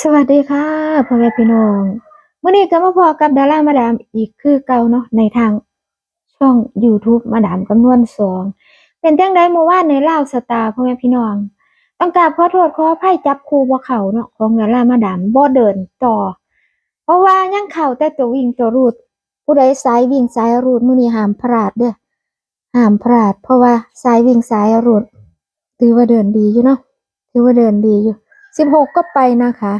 สวัสดีค่ะพ่อแม่พี่น้องมื่อนี้ก็มาพอกับดารามาดามอีกคือเก่าเนาะในทางช่อง YouTube มาดามกำนวนสองเป็นจังไดเมื่อวานในเล่าสตาพ่อแม่พี่น้อง ต้องกาบขอโทษขออภัยจับครูบ่เขาเนาะของดารามาดามบ่เดินต่อ เพราะว่ายังเข้าแต่ตัววิ่งตัวรูด ผู้ใดสายวิ่งสายรูดมื้อนี้ห้ามพลาดเด้อห้ามพลาด เพราะว่าสายวิ่งสายรูดถือว่าเดินดีอยู่เนาะถือว่าเดินดีอยู่ สิบหกก็ไปนะคะ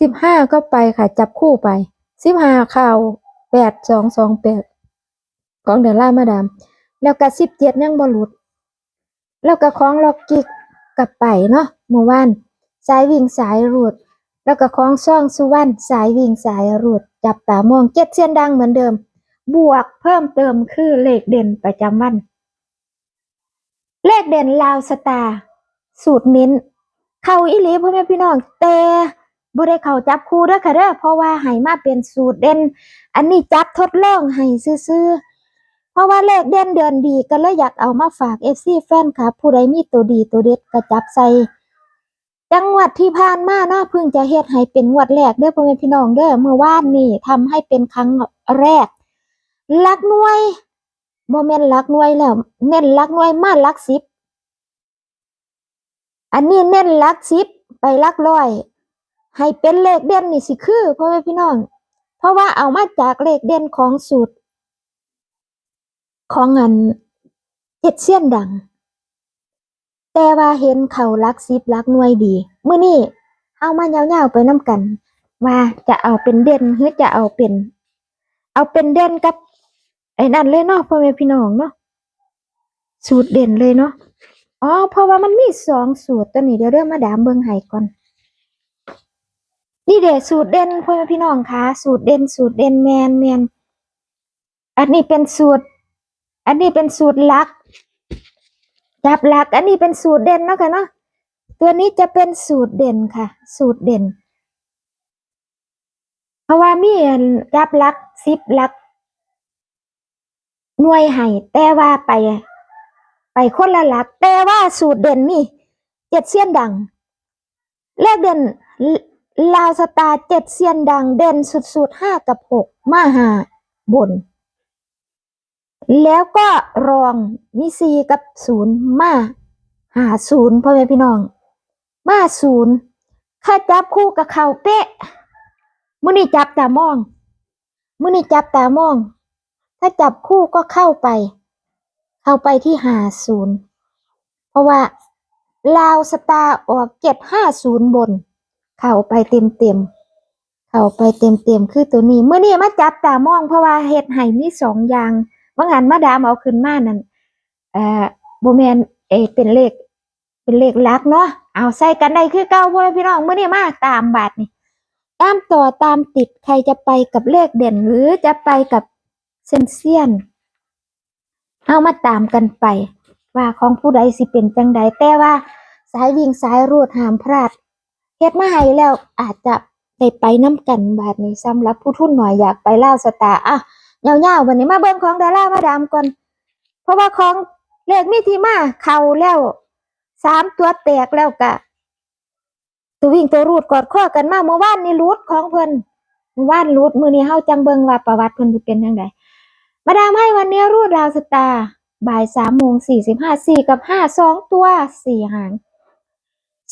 สิบห้าก็ไปค่ะ จับคู่ไปสิบห้าข่าวแปดสองสองแปดของเดอล่ามาดามแล้วก็สิบเจ็ดยังบหลุด แล้วก็ของล็อกกิกกลับไปเนาะเมื่อวานสายวิ่งสายรูด แล้วก็ของซ่องสุวรรณสายวิ่งสายรูด จับตามองเจ็ดเส้นดังเหมือนเดิม บวกเพิ่มเติมคือเลขเด่นประจำวัน เลขเด่นลาวสตาร์สูตรเน้น เข้าอีหลีพ่อแม่พี่น้องแต่บ่ได้เข้าจับคู่เด้อค่ะเด้อเพราะว่าให้มาเป็นสูตรเด่น อันนี้จับทดลองให้ซื่อๆเพราะว่าเลขเด่นเดือนดีก็เลยอยากเอามาฝาก FC แฟนคลับผู้ใดมีตัวดีตัวเด็ดก็จับใส่จังหวัดที่ผ่านมาเนาะเพิ่งจะเฮ็ดให้เป็นงวดแรกเด้อพ่อแม่พี่น้องเด้อเมื่อวานนี่ทำให้เป็นครั้งแรกลักหน่วยบ่แม่นหลักหน่วยแล้วเน้นลักหน่วยมาลักสิบ อันนี้เน้นลักสิบไปลักร้อย ให้เป็นเลขเด่นนี่สิคือพ่อแม่พี่น้อง เพราะว่าเอามาจากเลขเด่นของสูตร ของอันเจ็ดเสี้ยนดัง แต่ว่าเห็นเขาลักสิบลักหน่วยดีเมื่อนี้เอามายาวๆไปน้ำกัน ว่าจะเอาเป็นเด่นหรือจะเอาเป็น เอาเป็นเด่นกับไอ้นั่นเลยเนาะพ่อแม่พี่น้องเนาะสูตรเด่นเลยเนาะ อ๋อเพราะว่ามันมีสองสูตรตัวนี้เดี๋ยวเริ่มมาดามเบิ่งให้ก่อน นี่เด้สูตรเด่นพ่อแม่พี่น้องคะสูตรเด่นสูตรเด่นแมนแมนอันนี้เป็นสูตร อันนี้เป็นสูตรหลักจับหลัก อันนี้เป็นสูตรเด่นเนาะค่ะเนาะตัวนี้จะเป็นสูตรเด่นค่ะ สูตรเด่น เพราะว่ามีอันจับหลักสิบหลักหน่วยให้แต่ว่าไป ไปคนละหลัก แต่ว่าสูตรเด่นนี่เจ็ดเสียนดัง เลขเด่นลาวสตาเจ็ดเสียนดังเด่นสุดๆห้ากับหกมาหาบน แล้วก็รองมีสี่กับศูนย์มาหาศูนย์พ่อแม่พี่น้อง มาศูนย์ข้าจับคู่กับเขาเป๊ะมื้อนี้จับตามองมื้อนี้จับตามอง ถ้าจับคู่ก็เข้าไป เข้าไปที่หาศูนย์เพราะว่าลาวสตาร์ออกเจ็ดห้าศูนย์บน เข้าไปเต็มเต็มเข้าไปเต็มเต็มคือตัวนี้เมื่อนี้มาจับตามองเพราะว่าเฮ็ดให้มีสองอย่างว่างานมาดามเอาขึ้นมานั่นเอ่อโบแมนเอเป็นเลข เป็นเลขลักเนาะเอาใส่กันได้คือเก้าพ่อพี่น้องเมื่อนี้มาตามบาทนี่ตามต่อตามติดใครจะไปกับเลขเด่นหรือจะไปกับเซนเซียน เอามาตามกันไป ว่าของผู้ใดสิเป็นจังใดแต่ว่าสายวิ่งสายรูดห้ามพลาดเฮ็ดมาให้แล้วอาจจะได้ไปน้ำกันบาทนี้สำหรับผู้ทุนหน่อยอยากไปล่าวสตาอะยาวๆวันนี้มาเบิ่งของดารามาดามก่อนเพราะว่าของเลขมีที่มาเข้าแล้วสามตัวแตกแล้วกะตัววิ่งตัวรูดกอดข้อกันมาเมื่อวานนี่รูดของเพิ่นเมื่อวานรูดมือนี้เฮาจังเบิ่งว่าประวัติเพิ่นสิเป็นจังได มาดามให้วันนี้รูดราวสตาร์บ่ายสามโมงสี่สิบห้าสี่กับห้าสองตัวสี่หาง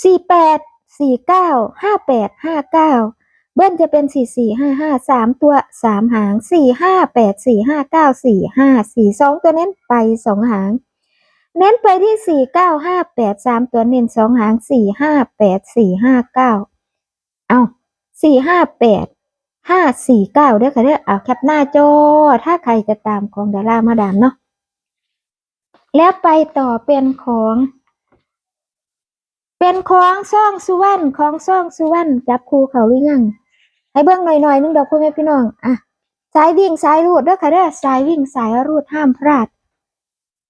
สี่แปดสี่เก้าห้าแปดห้าเก้าเบิ้ลจะเป็นสี่สี่ห้าห้าสามตัวสามหางสี่ห้าแปดสี่ห้าเก้าสี่ห้าสี่สองตัวเน้นไปสองหาง เน้นไปที่สี่เก้าห้าแปดสามตัวเน้นสองหางสี่ห้าแปดสี่ห้าเก้าเอาสี่ห้าแปด ห้าสี่เก้าเด้อค่ะเด้อเอาแคปหน้าจอ ถ้าใครจะตามของดารามาดามเนาะแล้วไปต่อเป็นของ เป็นของซ่องสุวรรณของซ่องสุวรรณจับครูเขาหรือยังให้เบิ่งหน่อยๆนึงดอกพ่อแม่พี่น้องอะสายวิ่งสายรูดเด้อค่ะเด้อสายวิ่งสายรูดห้ามพลาด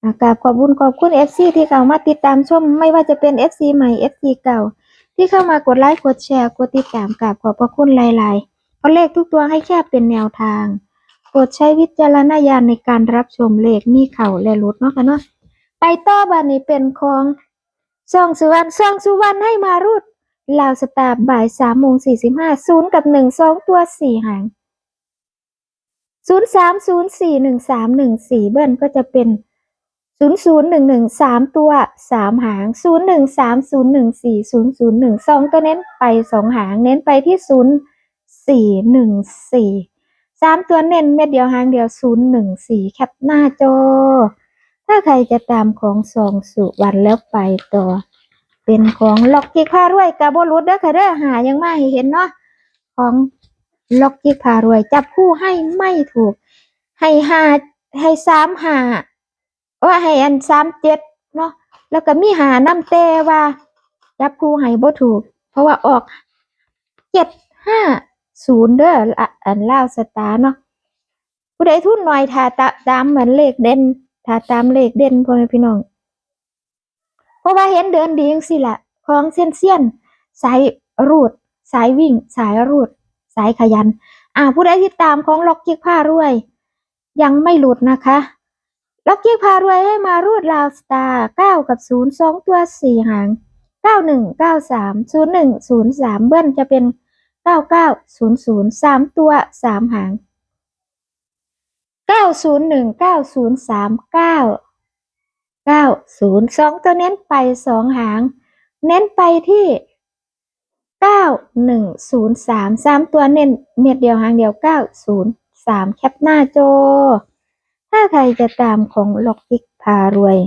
อะกาบขอบคุณขอบคุณ FC ที่เข้ามาติดตามชม ไม่ว่าจะเป็น FC ใหม่ FC เก่า ที่เข้ามากดไลค์กดแชร์กดติดตามกราบขอบพระคุณหลายๆ เพราะเลขทุกตัวให้แค่เป็นแนวทาง โปรดใช้วิจารณญาณในการรับชมเลขมีเข่าและรุดเนาะค่ะเนาะไปต่อบันนี้เป็นของซ่องสุวรรณซ่องสุวรรณให้มารูดลาวสตาร์บ่ายสามโมงสี่สิบห้าศูนย์กับหนึ่งสองตัวสี่หางศูนย์สามศูนย์สี่หนึ่งสามหนึ่งสี่เบิ้ลก็จะเป็นศูนย์ศูนย์หนึ่งหนึ่งสามตัวสามหางศูนย์หนึ่งสามศูนย์หนึ่งสี่ศูนย์ศูนย์หนึ่งสองตัวเน้นไปสองหางเน้นไปที่ศูนย์ สี่หนึ่งสี่สามตัวเน้นเม็ดเดียวหางเดียวศูนย์หนึ่งสี่แคปหน้าจอ ถ้าใครจะตามของสองสุวรรณแล้วไปต่อ เป็นของล็อกจิกพารวยกับบรุษเด้อค่ะเด้อหายังไม่เห็นเนาะของล็อกจิกพารวย จับคู่ให้ไม่ถูก ให้หาให้สามหาว่าให้อันสามเจ็ดเนาะแล้วก็มีหาน้ำเตว่าจับคู่ให้บ่ถูก เพราะว่าออกเจ็ดห้า ศูนย์เด้อละอันล่าสตาร์เนาะผู้ใดทุนหน่อยถ้าตามเหมือนเลขเด่นถ้าตามเลขเด่นพ่อแม่พี่น้อง เพราะว่าเห็นเดินดีจังสิละของเซียนเซียนสายรูด สายวิ่ง สายรูด สายขยัน อ่าผู้ใดที่ตามของล็อกจิกผ้ารวย ยังไม่หลุดนะคะล็อกจิกพารวยให้มารูดลาวสตาร์เก้ากับศูนย์สองตัวสี่หางเก้าหนึ่งเก้าสามศูนย์หนึ่งศูนย์สามเบิ้ลจะเป็น เก้าเก้าศูนย์ศูนย์สามตัวสามหางเก้าศูนย์หนึ่งเก้าศูนย์สามเก้าเก้าศูนย์สองตัวเน้นไปสองหาง เน้นไปที่เก้าหนึ่งศูนย์สามสามตัวเน้นเม็ดเดียวหางเดียวเก้าศูนย์สามแคปหน้าโจ ถ้าใครจะตามของล็อกกิกพารวย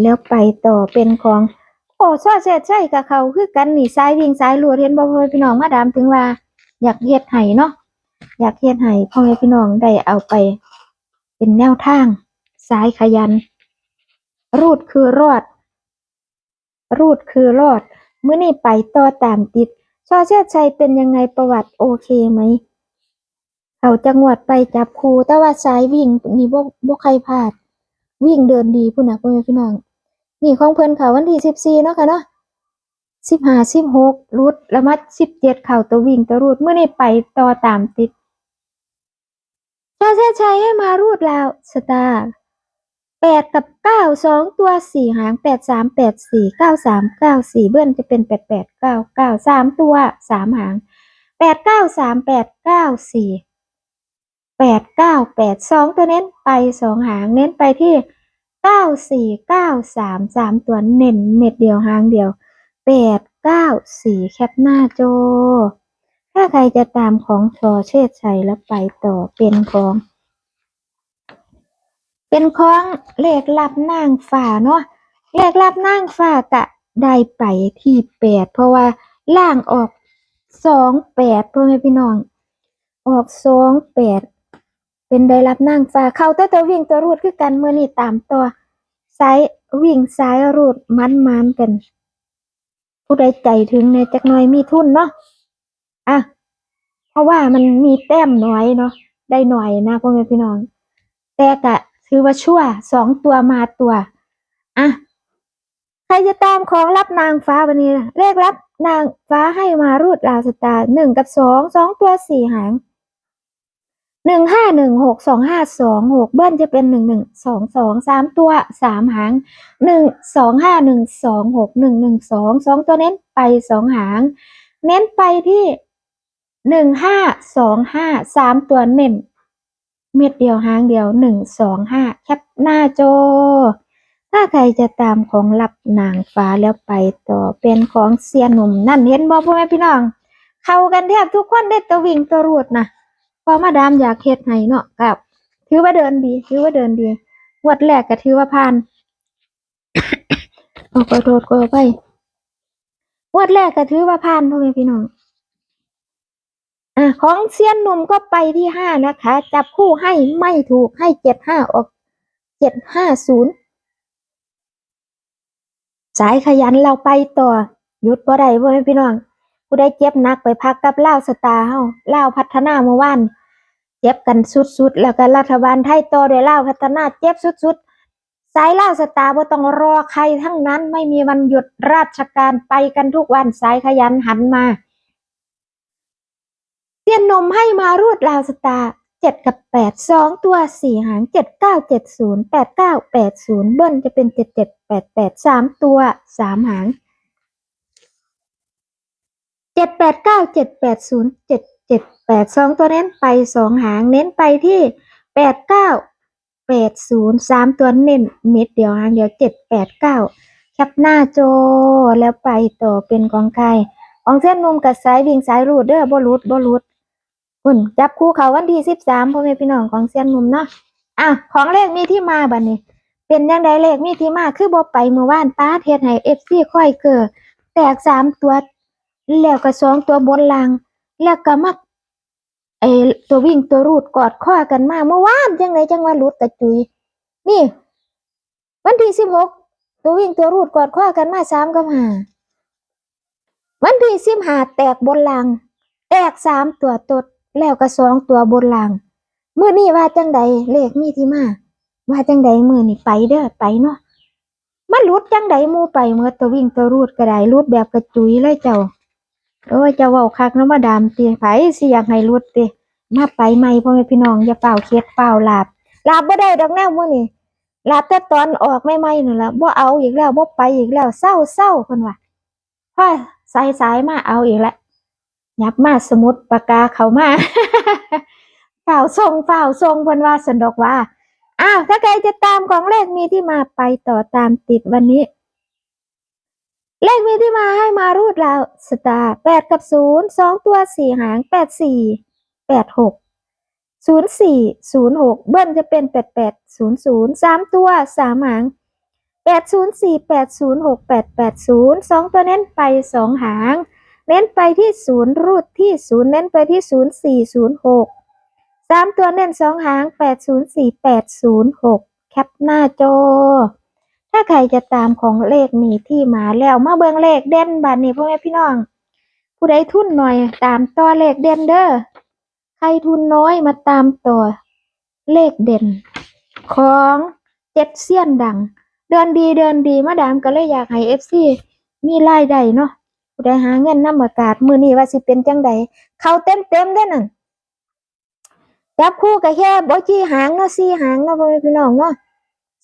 แล้วไปต่อเป็นของ โอ้ซอเสร็จใช่กับเขาคือกันนี่สายวิ่งสายลวดเห็นบ่พ่อพี่น้องมาดามถึงว่า อยากเฮ็ดให้เนาะอยากเฮ็ดให้พ่อแม่พี่น้องได้เอาไป เป็นแนวทางสายขยัน รูดคือรอด รูดคือรอดเมื่อนี่ไปต่อตามติดชอเชษชัยเป็นยังไงประวัติโอเคไหมเขาจังหวัดไปจับครูแต่ว่าสายวิ่งนี่บ่บ่ใครพลาด วิ่งเดินดีพุ่นนะพ่อแม่พี่น้อง นี่ของเพิ่นเขาวันที่สิบสี่เนาะค่ะเนาะสิบห้าสิบหกรุดแล้วมาสิบเจ็ดเข่าตัววิ่งตัวรูดเมื่อนี่ไปต่อตามติดชอเชชัยให้มารูดแล้วสตาร์แปดกับเก้าสองตัวสี่หางแปดสามแปดสี่เก้าสามเก้าสี่เบิ้ลจะเป็นแปดแปดเก้าเก้าสามตัวสามหางแปดเก้าสามแปดเก้าสี่แปดเก้าแปดสองตัวเน้นไปสองหางเน้นไปที่ เก้าสี่เก้าสามสามตัวเน้นเม็ดเดียวหางเดียวแปดเก้าสี่แคปหน้าจอ ถ้าใครจะตามของชอเชษชัยแล้วไปต่อเป็นของ เป็นของเลขลับนางฟ้าเนาะเลขลับนางฟ้ากะได้ไปที่แปดเพราะว่าล่างออกสองแปดพ่อแม่พี่น้อง ออกสองแปด เป็นได้รับนางฟ้าเข้าแต่ตัววิ่งตัวรูดคือกันเมื่อนี้ตามตัวสายวิ่งสายรูดมันมันกัน ผู้ใดใจถึงในจักน่อยมีทุนเนาะอะเพราะว่ามันมีแต้มน้อยเนาะได้หน่อยนะพ่อแม่พี่น้อง แต่กะถือว่าชั่วสองตัวมาตัวอะใครจะตามของรับนางฟ้าวันนี้เลขรับนางฟ้าให้มารูดราวสตาหนึ่งกับสองสองตัวสี่หาง หนึ่งห้าหนึ่งหกสองห้าสองหกเบิ้ลจะเป็นหนึ่งหนึ่งสองสองสามตัวสามหางหนึ่งสองห้าหนึ่งสองหกหนึ่งหนึ่งสองสองตัวเน้นไปสองหาง เน้นไปที่หนึ่งห้าสองห้าสามตัวเน้น เม็ดเดียวหางเดียวหนึ่งสองห้าแคปหน้าจอถ้าใครจะตามของหลับนางฟ้าแล้วไปต่อเป็นของเสียหนุ่มนั่นเห็นบอพ่อแม่พี่น้อง เข้ากันแทบทุกคนได้ตัววิ่งตัวรูดนะ พอมาดามอยากเฮ็ดให้เนาะกับถือว่าเดินดี ถือว่าเดินดีงวดแรกก็ถือว่าผ่านโอ้ขอโทษขอไปงวดแรกก็ถือว่าผ่านพ่อแม่พี่น้องอะของเซียนหนุ่มก็ไปที่ห้านะคะ จับคู่ให้ไม่ถูกให้เจ็ดห้าออกเจ็ดห้าศูนย์สายขยันเราไปต่อหยุดบ่ได้เว้ยพี่น้อง ผู้ได้เจ็บนักไปพักกับเล่าสตาร์เฮาล่าพัฒนาเมื่อวานเจ็บกันสุดๆ แล้วก็รัฐบาลไทยต่อด้วยล่าพัฒนาเจ็บสุดๆสายเล่าสตาร์บ่ต้องรอใครทั้งนั้นไม่มีวันหยุดราชการไปกันทุกวันสายขยันหันมาเตียนนมให้มารูดราวสตาร์เจ็ดกับแปดสองตัวสี่หางเจ็ดเก้าเจ็ดศูนย์แปดเก้าแปดศูนย์เบิ้ลจะเป็นเจ็ดเจ็ดแปดแปดสามตัวสามหาง จ็ดแปดเก้าเจ็ดแปดศูนย์เจ็ดเจ็ดแปดสองตัวเน้นไปสองหางเน้นไปที่แปดเก้าแปดศูนย์สามตัวเน้นเม็ดเดียวหางเดียวเจ็ดแปดเก้าแคปหน้าโจแล้วไปต่อเป็นของใครของเส้นมุมกับสายวิ่งสายรูดเด้อบ่รูดบ่รูดคุณจับคู่เขาวันที่สิบสามพ่อแม่พี่น้องของเส้นมุมเนาะอะของเลขมีที่มาบัดนี้ เป็นยังไงเลขมีที่มาคือบ่ไปเมื่อวานป้าเทศให้เอฟซีค่อยเกิดแตกสามตัว แล้วก็สองตัวบนล่าง แล้วก็มาไอตัววิ่งตัวรูดกอดข้อกันมาเมื่อวานจังไหนจังว่ารุดกระจุย นี่ วันที่สิบหกตัววิ่งตัวรูดกอดข้อกันมาสามกับห้าวันที่สิบห้าแตกบนล่าง แตกสามตัวตดแล้วก็สองตัวบนล่างเมื่อนี้ว่าจังใดเลขมีที่มาว่าจังใดมือนี่ไปเด้อไปเนาะมันรุดจังใดมูไปเมื่อตัววิ่งตัวรูดก็ไดรุดแบบกระจุยเลยเจ้า โอ้ยเจะเว้าคักนาะมาดามติไผสิอยากให้รุดติมาไปใหม่พ่อแม่พี่น้องอย่าเฝ้าเคียดเฝ้าลาบลาบบ่ได้ดอกแนวมื้อนี้ลาบแต่ตอนออกใหม่นั่นละบ่เอาอีกแล้วบ่ไปอีกแล้วเศร้าเศร้าเพิ่นว่าพอสายสายมาเอาอีกแล้วยับมาสมุดปากกาเขามาฝ่าวส่งฝ่าวส่งเพิ่นว่าสันดอกว่าอ้าวถ้าใครจะตามของเลขมีที่มาไปต่อตามติดวันนี้ เลขมีที่มาให้มารูดราวสตาร์แปดกับศูนย์สองตัวสี่หางแปดสี่แปดหกศูนย์สี่ศูนย์หกเบิ้ลจะเป็นแปดแปดศูนย์ศูนย์สามตัวสามหางแปดศูนย์สี่แปดศูนย์หกแปดแปดศูนย์สองตัวเน้นไปสองหาง เน้นไปที่ศูนย์รูดที่ศูนย์เน้นไปที่ศูนย์สี่ศูนย์หกสามตัวเน้นสองหางแปดศูนย์สี่แปดศูนย์หกแคปหน้าจอ ถ้าใครจะตามของเลขมีที่มาแล้วมาเบิ่งเลขเด่นบัดนี้พ่อแม่พี่น้อง ผู้ใดทุนหน่อยตามต่อเลขเด่นเด้อใครทุนน้อยมาตามต่อเลขเด่น ของเจ็ดเซียนดัง เดินดีเดินดีมาดามก็เลยอยากให้เอฟซีมีรายได้เนาะผู้ใดหาเงินน้ำอากาศมือนี้ว่าสิเป็นจังใดเขาเต็มเต็มๆเด้อนั่นจับคู่ก็แค่บ่จี้หางเนาะสี่หางเนาะพ่อแม่พี่น้องเนาะ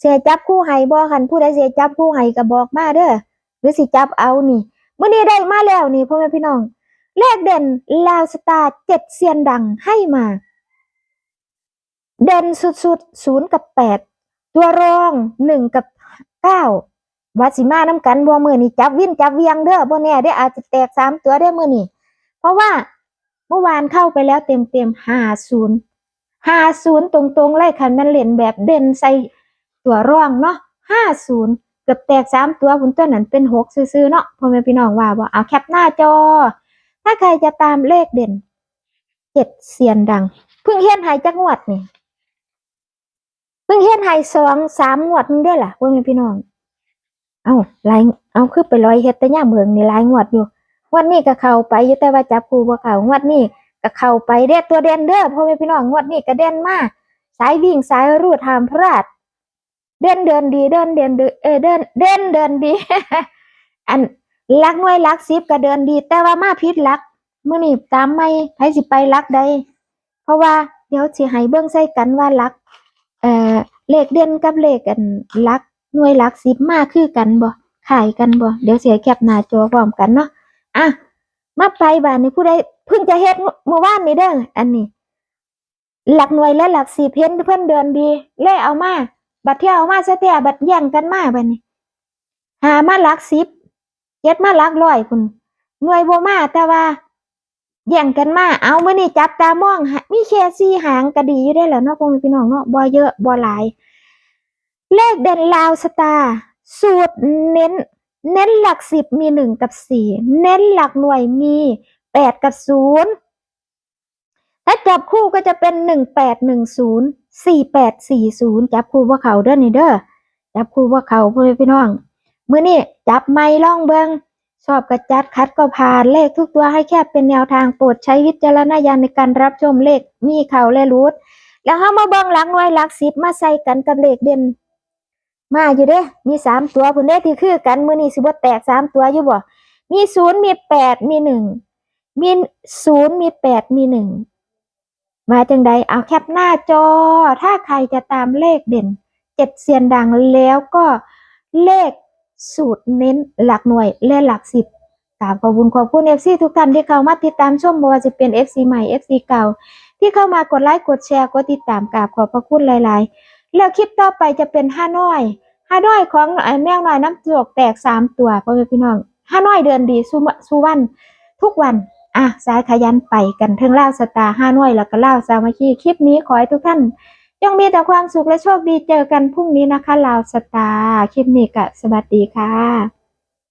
สียจับคู่ให้บ่คันผู้ใดเสียจับคู่ให้ก็บอกมาเด้อหรือสิจับเอานี่มื้อนี้ได้มาแล้วนี่พ่อแม่พี่น้อง เลขเด่นลาวสตาร์เจ็ดเซียนดังให้มา เด่นสุดๆศูนย์กับแปดตัวรองหนึ่งกับเก้าวัดสิมาน้ำกันบ่มือนี้จับวิ่นจับเวียงเด้อบ่แน่ได้อาจจะแตกสามตัวได้มือนี้เพราะว่าเมื่อวานเข้าไปแล้วเต็มๆห้าศูนย์ห้าศูนย์ตรงๆเลยคันมันเล่นแบบเด่นใส่ ตัวร่องเนาะห้าศูนย์เกือบแตกสามตัวคุณต้นนั้นเป็นหกซื่อๆเนาะพ่อแม่พี่น้องว่าบ่เอาแคปหน้าจอ ถ้าใครจะตามเลขเด่นเจ็ดเสียนดัง เพิ่งเฮ็ดใหายจักงวดนี่เพิ่งเฮ็ดใหายสองสามงวดนึงได้อล่ะพ่อแม่พี่น้อง เอาลายเอาคือไปลอยเฮ็ดแต่ย่าเมืองนี่ลายงวดอยู่งวดนี้ก็เข้าไปอยู่แต่ว่าจับคู่บ่เข้างวดนี้ก็เข้าไปเด้อตัวเด่นเด้อพ่อแม่พี่น้องงวดนี้ก็เด่นมากสายวิ่งสายรูดหามพลาด เด่นเดินดีเดินเด่นดเอเดินเด่นเดินดี อันลักหน่วยลักสิบก็เดินดี แต่ว่ามาผิดลักเมื้อนี้ตามไม่ไผสิไปลักใดเพราะว่าเดี๋ยวสิให้เบิ่งใส่กันว่าลักเอ่อเลขเด่นกับเลขอันลักหน่วยลักสิบมาคือกันบ่ขายกันบ่เดี๋ยวเสียแคปหน้าจอพร้อมกันเนาะอะมาไปบ้านนี้ผู้ใดเพิ่งจะเฮ็ดเมื่อวานนี้เด้ออันนี้ หลักหน่วยและหลักสี่เพ้นเพิ่อนเดินดีเล่เอามา บัดเที่ยวเอามาซะแต่บัดแย่งกันมาบัดนี้หามาลักสิบเจ็ดมาลักร้อยคุณหน่วยบ่มาแต่ว่าแย่งกันมาเอามื้อนี้จับตามองมีแค่สี่หางก็ดีอยู่ได้แหล้วเนาะพ่อแม่พี่น้องเนาะบ่เยอะบ่หลาย เลขเด่นลาวสตาร์สูตรเน้น เน้นหลักสิบมีหนึ่งกับสี่เน้นหลักหน่วยมีแปดกับศูนย์ถ้าจับคู่ก็จะเป็นหนึ่งแปดหนึ่งศูนย์ สี่แปดสี่ศูนย์จับคู่ว่าเขาเด้อนี่เด้อจับคู่ว่าเขาพ่อพี่น้องมื้อนี้จับไม่ล่องเบิงชอบกระจัดคัดก็ผ่านเลขทุกตัวให้แค่เป็นแนวทางโปรดใช้วิจารณญาณในการรับชมเลขมีเขาและรูดแล้วเฮามาเบิงหลักหน่วยหลักสิบมาใส่กันกับเลขเด่นมาอยู่เด้ มีสามตัวพุ่นเด้ที่คือกันมื้อนี้สิบ่แตกสามตัวอยู่บ่ มีศูนย์มีแปดมีหนึ่งมีศูนย์มีแปดมีหนึ่ง มาจังใดเอาแคปหน้าจอ ถ้าใครจะตามเลขเด่นเจ็ดเซียนดังแล้วก็เลขสูตรเน้นหลักหน่วยและหลักสิบตราบขอบคุณขอบคุณ FC ทุกท่านที่เข้ามาติดตามชมบ่ว่าจะเป็น FC ใหม่ FC เก่า ที่เข้ามากดไลค์กดแชร์กดติดตามกราบขอบพระคุณหลาย ๆ แล้วคลิปต่อไปจะเป็นห้าน้อยห้าน้อยของไอแมวน้อยน้ำจอกแตกสามตัวพ่อแม่พี่น้องห้าน้อยเดือนดีสุวสุวันทุกวัน อะสายขยันไปกันเทิงเล่าสตาร์ห้าน้อยแล้วก็เล่าสามัคคีคลิปนี้ขอให้ทุกท่านจงมีแต่ความสุขและโชคดีเจอกันพรุ่งนี้นะคะลาวสตาร์คลิปนี้ก็สวัสดีค่ะ